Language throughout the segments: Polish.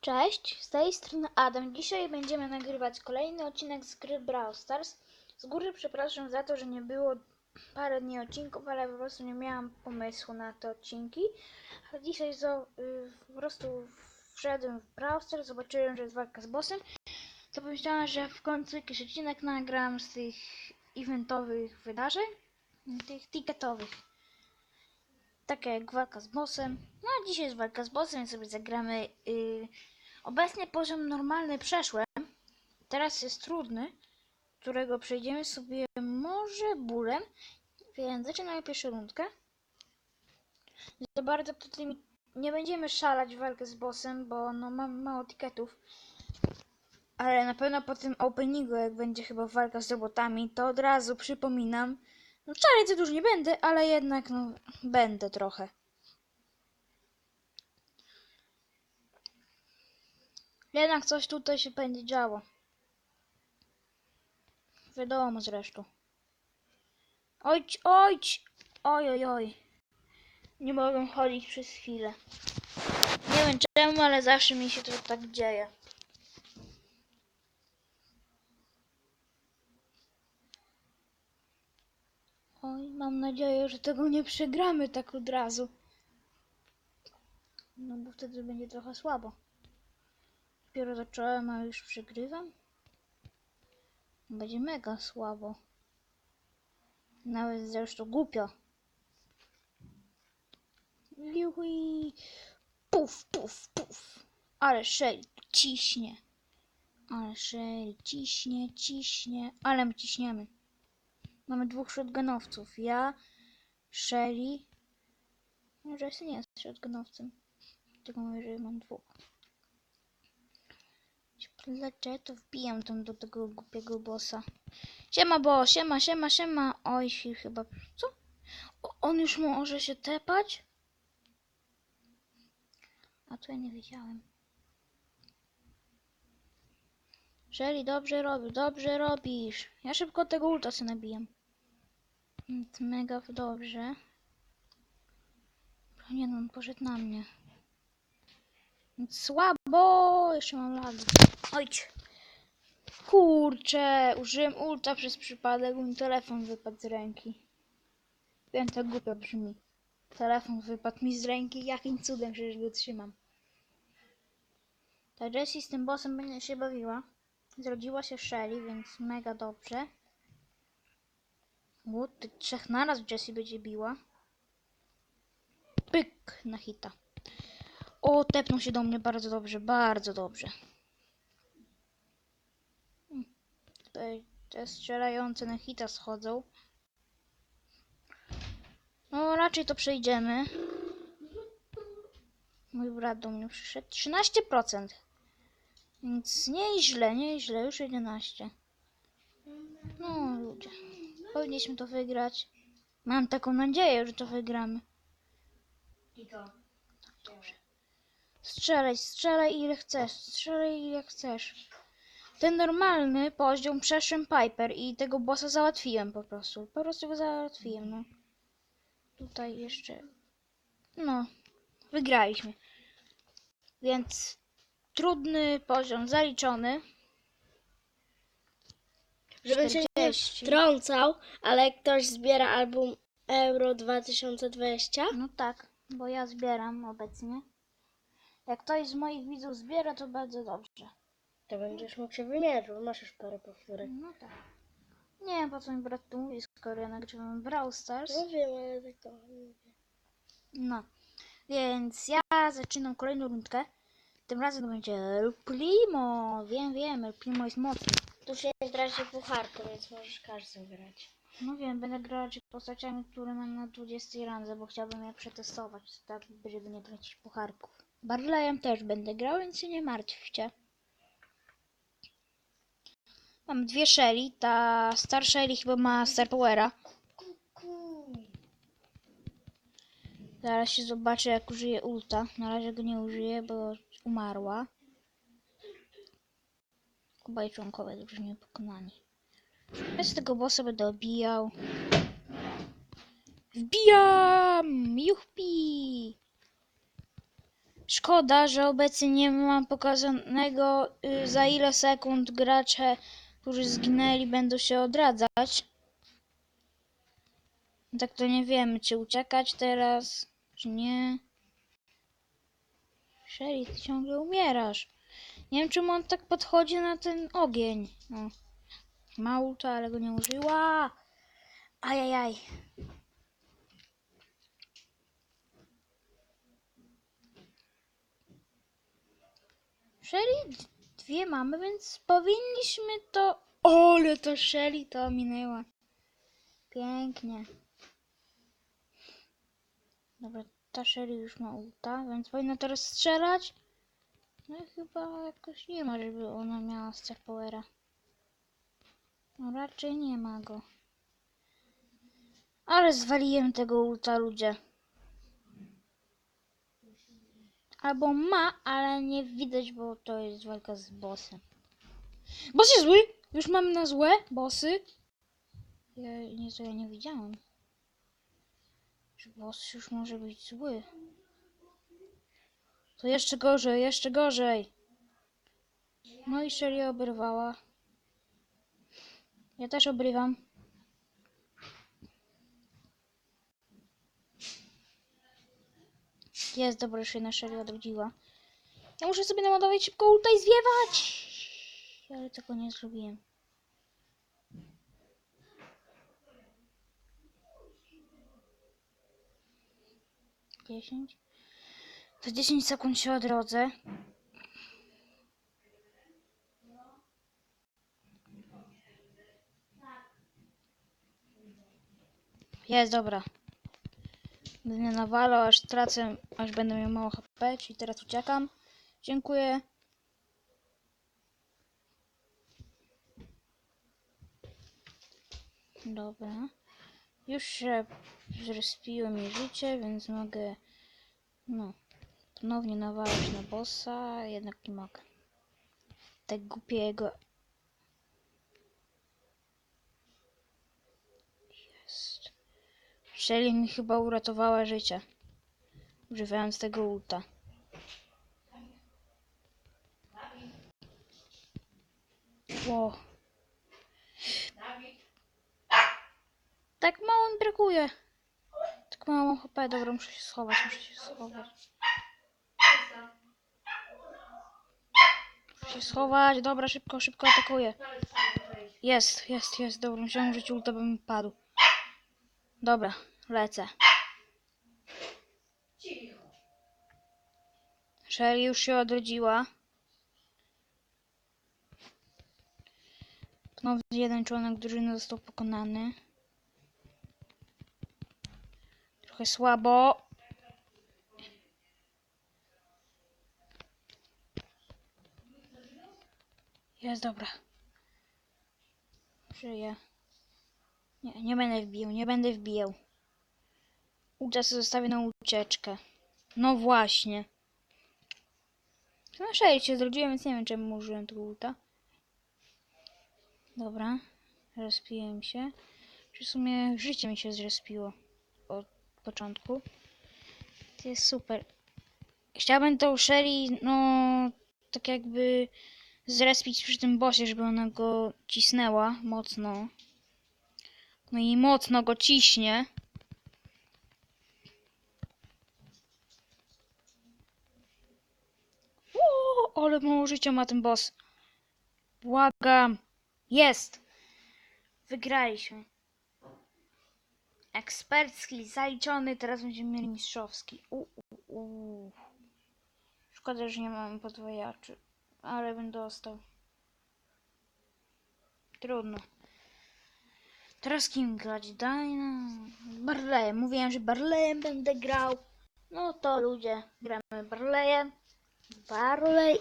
Cześć, z tej strony Adam. Dzisiaj będziemy nagrywać kolejny odcinek z gry Brawl Stars. Z góry przepraszam za to, że nie było parę dni odcinków, ale po prostu nie miałam pomysłu na te odcinki. A dzisiaj zo, y, po prostu wszedłem w Brawl Stars, zobaczyłem, że jest walka z bossem. To pomyślałam, że w końcu jakiś odcinek nagram z tych eventowych wydarzeń, tych ticketowych. Takie jak walka z bossem. No a dzisiaj jest walka z bossem, więc sobie zagramy. y, Obecnie poziom normalny przeszłem. Teraz jest trudny, którego przejdziemy sobie może bólem. Więc zaczynamy pierwszą rundkę. Za bardzo tutaj nie będziemy szalać walkę z bossem, bo no mam mało tiketów. Ale na pewno po tym openingu, jak będzie chyba walka z robotami, to od razu przypominam. No szaleć za dużo nie będę, ale jednak no będę trochę. Jednak coś tutaj się będzie działo. Wiadomo zresztą. Ojć, ojć! Oj, oj, oj. Nie mogę chodzić przez chwilę. Nie wiem czemu, ale zawsze mi się to tak dzieje. Oj, mam nadzieję, że tego nie przegramy tak od razu. No bo wtedy będzie trochę słabo. Dopiero zacząłem, a już przegrywam? Będzie mega słabo. Nawet zresztą głupio. Juhui. Puf, puf, puf. Ale Shelly ciśnie. Ale Shelly ciśnie, ciśnie. Ale my ciśniemy. Mamy dwóch shotgunowców. Ja, Shelly. Może jeszcze nie jest shotgunowcem. Tylko mówię, że mam dwóch. Dlaczego to wbijam tam do tego głupiego bossa? Siema bo, siema, siema, siema. Oj, chyba... Co? O, on już może się tepać? A to ja nie wiedziałem. Shelly, dobrze robisz, dobrze robisz. Ja szybko tego ulta sobie nabijam. Mega dobrze. O Nie no, on poszedł na mnie. Słabo! Jeszcze mam lagi. Ojć. Kurczę, użyłem ulta przez przypadek, bo mi telefon wypadł z ręki. Wiem, to głupio brzmi. Telefon wypadł mi z ręki, jakim cudem przecież go trzymam. Ta Jessie z tym bossem będzie się bawiła. Zrodziła się Shelly, więc mega dobrze. Ty trzech naraz Jessie będzie biła. Pyk na hita. O, tepnął się do mnie bardzo dobrze, bardzo dobrze. Hmm, Tutaj te strzelające na hita schodzą. No, raczej to przejdziemy. Mój brat do mnie przyszedł. 13%. Więc nieźle, nieźle. Już 11. No, ludzie. Powinniśmy to wygrać. Mam taką nadzieję, że to wygramy. I to. Strzelaj, strzelaj ile chcesz, strzelaj ile chcesz. Ten normalny poziom przeszłem Piper i tego bossa załatwiłem po prostu. Po prostu go załatwiłem, no. Tutaj jeszcze... No, wygraliśmy. Więc trudny poziom zaliczony. Żeby się nie 40. trącał, ale jak ktoś zbiera album Euro 2020, No tak, bo ja zbieram obecnie. Jak ktoś z moich widzów zbiera, to bardzo dobrze. to będziesz mógł się wymierzyć. Masz już parę powtórek. No tak. Nie wiem po co mi brat tu mówi, skoro ja nagrywam Brawl Stars. No wiem, ale tylko mówię. No. Więc ja zaczynam kolejną rundkę. Tym razem to będzie Primo. Wiem, wiem, Primo jest mocny. Tu się gra się pucharką, więc możesz każdy grać. No wiem, będę grać postaciami, które mam na 20 randze, bo chciałbym je przetestować, tak żeby nie tracić pucharków. Barleyem też będę grał, więc się nie martwcie. Mam dwie Shelly, ta Star Shelly chyba ma Star Powera. Zaraz się zobaczę jak użyję ulta. Na razie go nie użyję, bo umarła. Obaj członkowie drużyny pokonani. Z tego bossa będę obijał. Wbijam! Juchpi! Szkoda, że obecnie nie mam pokazanego y, za ile sekund gracze, którzy zginęli, będą się odradzać. Tak to nie wiemy, czy uciekać teraz, czy nie. Sherry, ty ciągle umierasz. Nie wiem, czemu on tak podchodzi na ten ogień. No. Ma ulta, ale go nie użyła. Ajajaj. Shelly d- dwie mamy, więc powinniśmy to... O, ale to Shelly to minęła. Pięknie. Dobra, ta Shelly już ma ulta, więc powinna teraz strzelać. No i chyba jakoś nie ma, żeby ona miała Star Powera. No raczej nie ma go. Ale zwaliłem tego ulta ludzie. Albo ma, ale nie widać, bo to jest walka z bossem. Boss jest zły! Już mamy na złe bossy. Ja, nie, to ja nie widziałem. Boss już może być zły. To jeszcze gorzej, jeszcze gorzej. No i Shelly oberwała. Ja też obrywam. Jest, dobra, już jedna Shelly odrodziła. Ja muszę sobie naładować szybko ulta i zwiewać! Ale tego nie zrobiłem. Dziesięć. Za 10 sekund się odrodzę. Jest, dobra. Będę nawalał, aż tracę, aż będę miał mało HP, czyli teraz uciekam. Dziękuję. Dobra. Już się zrespiło mi życie, więc mogę no, ponownie nawalać na bossa, jednak nie mogę. Tak głupiego. Jest. Shelly mi chyba uratowała życie. Używając tego ulta. Ło. Tak mało mi brakuje. Tak mało mam HP, dobra, muszę się schować, muszę się schować. Muszę się schować, dobra, szybko, szybko atakuję. Jest, jest, jest, dobra, musiałem użyć ulta, bym padł. Dobra, lecę. Shelly już się odrodziła. Ponownie jeden członek drużyny został pokonany. Trochę słabo. Jest dobra. Żyję. Nie, nie będę wbijał, nie będę wbijał. Sobie zostawię na ucieczkę. No właśnie. No szej się zrodziłem, więc nie wiem czemu użyłem tego ulta. Dobra. Rozpiłem się. W sumie życie mi się zrespiło od początku. To jest super. Chciałbym tą Shelly, no, tak jakby zrespić przy tym bossie, żeby ona go cisnęła mocno. No i mocno go ciśnie. O, ale mało życia ma ten boss. Błagam. Jest. Wygraliśmy. Ekspercki zaliczony, teraz będziemy mieli mistrzowski. U. Szkoda, że nie mamy podwojaczy, ale bym dostał. Trudno. Teraz kim grać? Dajna. Barleyem. Mówiłem, że Barleyem będę grał. No to ludzie, gramy Barleyem. Barley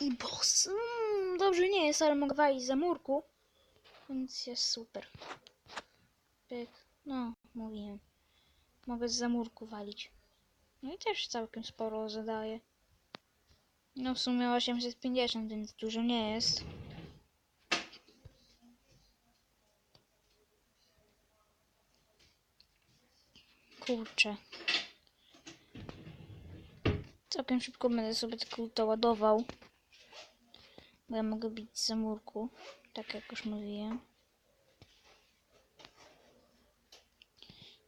i boss. Mm, dobrze nie jest, ale mogę walić za murku. Więc jest super. Pyk. No, mówiłem. Mogę z zamurku walić. No i też całkiem sporo zadaje. No w sumie 850, więc dużo nie jest. Kurczę. Całkiem szybko będę sobie tylko to ładował. Bo ja mogę bić z murku, tak jak już mówiłem.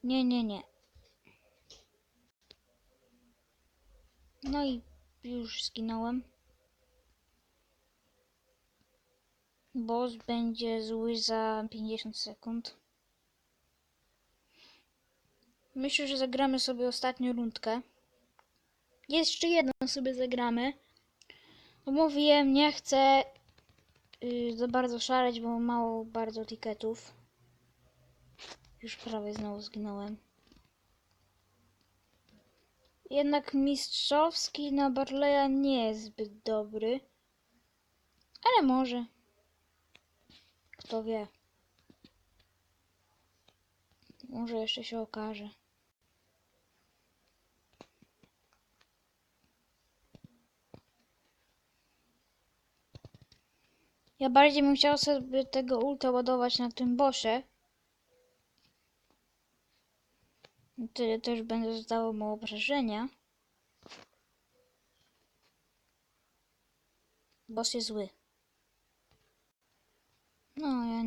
Nie, nie, nie. No i już zginąłem. Boss będzie zły za 50 sekund. Myślę, że zagramy sobie ostatnią rundkę. Jeszcze jedną sobie zagramy. No mówiłem, nie chcę yy, za bardzo szaleć, bo mało bardzo tiketów. Już prawie znowu zginąłem. Jednak mistrzowski na Barleya nie jest zbyt dobry. Ale może. Kto wie. Może jeszcze się okaże. Ja bardziej bym chciał sobie tego ulta ładować na tym bosie. Tyle też będę zdało mu obrażenia. Boss jest zły. No, ja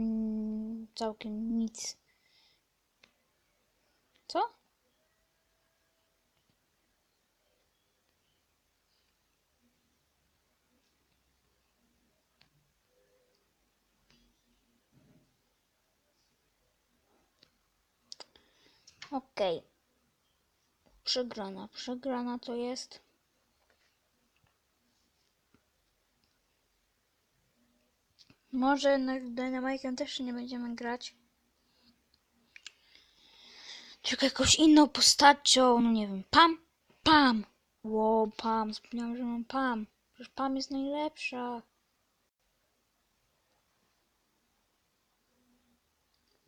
całkiem nic. Co? Okej. Przegrana. Przegrana to jest. Może na Dynamite'em też nie będziemy grać. Tylko jakąś inną postacią. No nie wiem. Pam! Pam! Ło, Pam. Zapomniałam, że mam Pam. Przecież Pam jest najlepsza.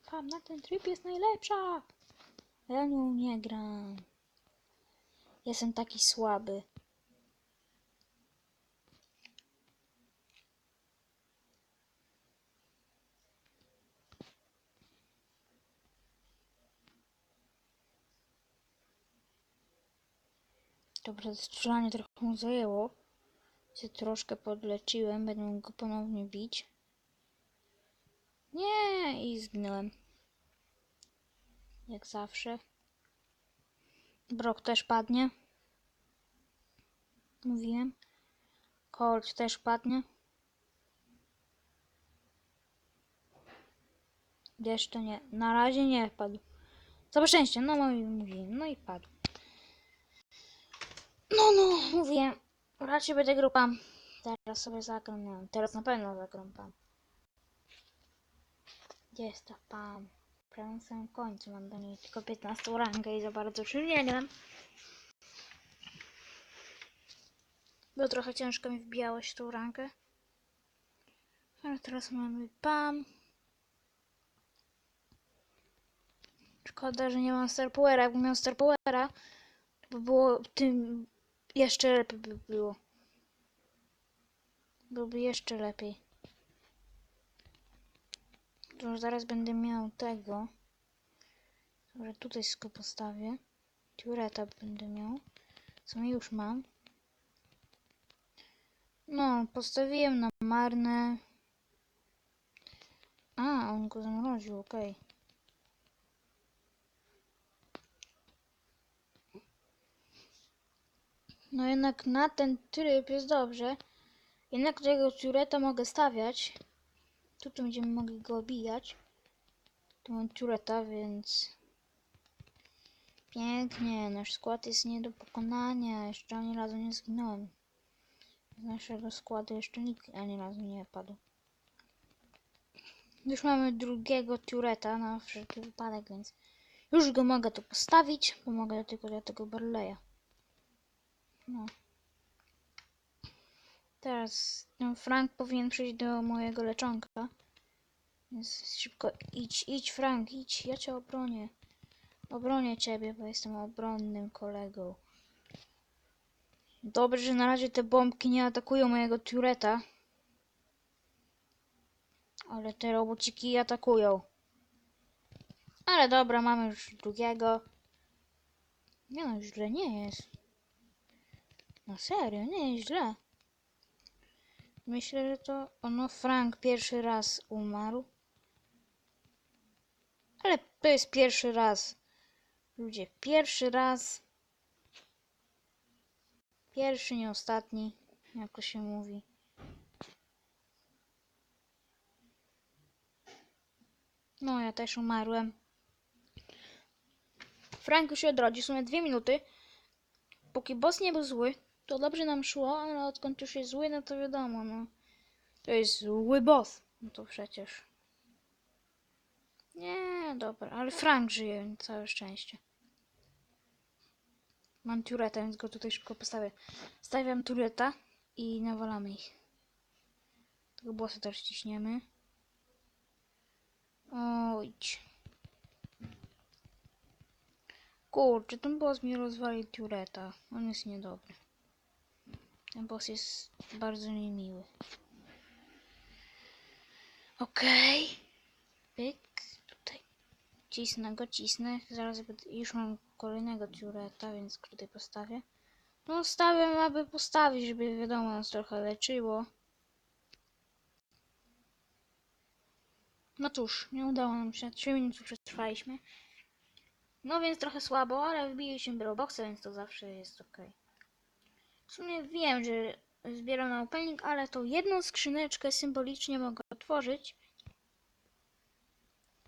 Pam na ten tryb jest najlepsza. Nią nie gram. Jestem taki słaby. Dobra, strzelanie trochę mu zajęło. Się troszkę podleczyłem, będę go ponownie bić. Nie, i zginąłem. Jak zawsze. Brok też padnie. Mówiłem. Colt też padnie. Jeszcze nie. Na razie nie padł. Całe szczęście. No, no i mówiłem. No i padł. No, no, mówiłem. Raczej będę grał Pam. Teraz sobie zagram. Teraz na pewno zagram Pam. Gdzie jest ta Pam? Prawie na samym końcu mam do niej tylko 15 rangę i za bardzo już nie gram. Bo trochę ciężko mi wbijało się tą rankę. Ale teraz mamy Pam. Szkoda, że nie mam Star Powera. Jakbym miał Star Powera, to by było tym jeszcze lepiej by było. Byłoby jeszcze lepiej. To już zaraz będę miał tego. Dobra, tutaj wszystko postawię. Tureta będę miał. Co już mam. No, postawiłem na marne. A, on go zamroził, okej. No jednak na ten tryb jest dobrze. Jednak tego tureta mogę stawiać. Tutaj będziemy mogli go obijać. Tu mam tureta, więc... Pięknie, nasz skład jest nie do pokonania. Jeszcze ani razu nie zginąłem. Z naszego składu jeszcze nikt ani razu nie padł. Już mamy drugiego tureta na wszelki wypadek, więc już go mogę tu postawić, bo mogę tylko do tego Barleya. No. Teraz ten Frank powinien przyjść do mojego leczonka. Więc szybko idź, idź Frank, idź, ja cię obronię. Obronię ciebie, bo jestem obronnym kolegą. Dobrze, że na razie te bombki nie atakują mojego tureta. Ale te robociki atakują. Ale dobra, mamy już drugiego. Nie no, źle nie jest. No serio, nie jest źle. Myślę, że to ono Frank pierwszy raz umarł. Ale to jest pierwszy raz. Ludzie, pierwszy raz. Pierwszy, nie ostatni, jak to się mówi. No, ja też umarłem. Frank już się odrodzi, w sumie dwie minuty. Póki boss nie był zły, to dobrze nam szło, ale odkąd już jest zły, no to wiadomo, no. To jest zły boss. No to przecież. Nie, dobra, ale Frank żyje, całe szczęście. Mam tureta, więc go tutaj szybko postawię. Stawiam tureta i nawalamy ich. Tego bossa też ciśniemy. Ojdź. Kurczę, ten boss mi rozwalił tureta. On jest niedobry. Ten boss jest bardzo niemiły. Okej. Pyk. Tutaj. Cisnę go, cisnę. Zaraz już mam kolejnego tureta, więc tutaj postawię. No stawiam, aby postawić, żeby wiadomo nas trochę leczyło. No cóż, nie udało nam się. 3 minuty przetrwaliśmy. No więc trochę słabo, ale wbiliśmy Brawlboxa, więc to zawsze jest ok. W sumie wiem, że zbieram na opening, ale tą jedną skrzyneczkę symbolicznie mogę otworzyć.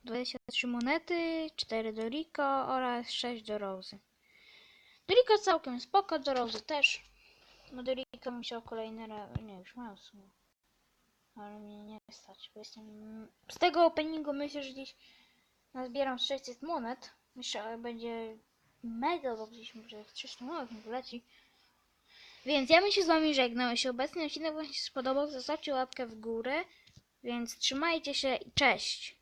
23 monety, 4 do Rico oraz 6 do Rosy. Do Rico całkiem spoko, do Rosy też. No do Rico musiał kolejny raz, nie już mam w sumie. Ale mnie nie stać, bo jestem... Z tego openingu myślę, że gdzieś nazbieram 600 monet. Myślę, że będzie mega, bo gdzieś może 300 monet mi wyleci. Więc ja bym się z wami żegnał. Jeśli obecny odcinek wam się spodobał, zostawcie łapkę w górę. Więc trzymajcie się i cześć!